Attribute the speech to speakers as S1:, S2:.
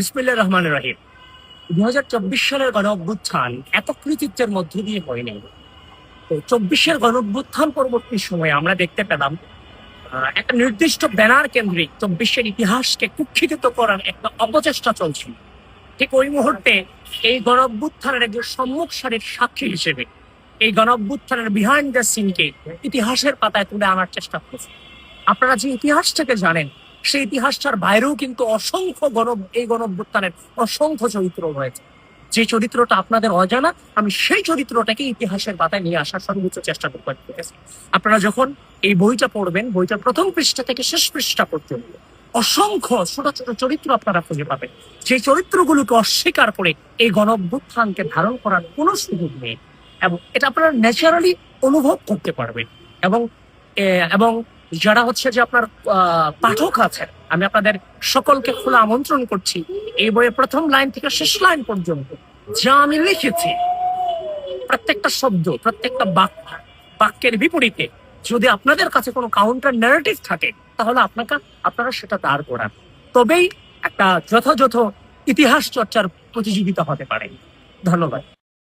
S1: বিসমিল্লাহ রহমান রহিম। দু হাজার চব্বিশ সালের গণ অভ্যুত্থান এত কৃতিত্বের মধ্য দিয়ে হয়নি। তো চব্বিশের গণ অভ্যুত্থান পরবর্তী সময়ে আমরা দেখতে পেলাম একটা নির্দিষ্ট ব্যানার কেন্দ্রিক চব্বিশের ইতিহাসকে কুক্ষিত করার একটা অপচেষ্টা চলছিল। ঠিক ওই মুহূর্তে এই গণ অভ্যুত্থানের একজন সম্মুখ সারির সাক্ষী হিসেবে এই গণ অভ্যুত্থানের বিহাইন্ড দ্য সিনকে ইতিহাসের পাতায় তুলে আনার চেষ্টা করেছে। আপনারা যে ইতিহাসটাকে জানেন সেই ইতিহাসটার বাইরেও কিন্তু অসংখ্য গণ এই গণ অভ্যুত্থানের অসংখ্য চরিত্র রয়েছে। যে চরিত্রটা আপনাদের অজানা, আমি সেই চরিত্রটাকে ইতিহাসের পাতায় নিয়ে আসার সর্বোচ্চ চেষ্টা করতেছি আপনারা যখন এই বইটা পড়বেন বইটার প্রথম পৃষ্ঠা থেকে শেষ পৃষ্ঠা পর্যন্ত, অসংখ্য ছোট ছোট চরিত্র আপনারা খুঁজে পাবেন। সেই চরিত্রগুলোকে অস্বীকার করে এই গণ অভ্যুত্থানকে ধারণ করার কোনো সুযোগ নেই। এবং এটা আপনারা ন্যাচারালি অনুভব করতে পারবেন। এবং এবং যারা হচ্ছে যে আপনার পাঠক আছেন, আমি আপনাদের সকলকে খোলা আমন্ত্রণ করছি এই বইয়ের প্রথম লাইন থেকে শেষ লাইন পর্যন্ত। যা আমি লিখেছি, প্রত্যেকটা শব্দ, প্রত্যেকটা বাক্য, বাক্যের বিপরীতে যদি আপনাদের কাছে কোনো কাউন্টার ন্যারেটিভ থাকে, তাহলে আপনাকে, আপনারা সেটা দাঁড় করান। তবেই একটা যথাযথ ইতিহাস চর্চার প্রতিযোগিতা হতে পারে। ধন্যবাদ।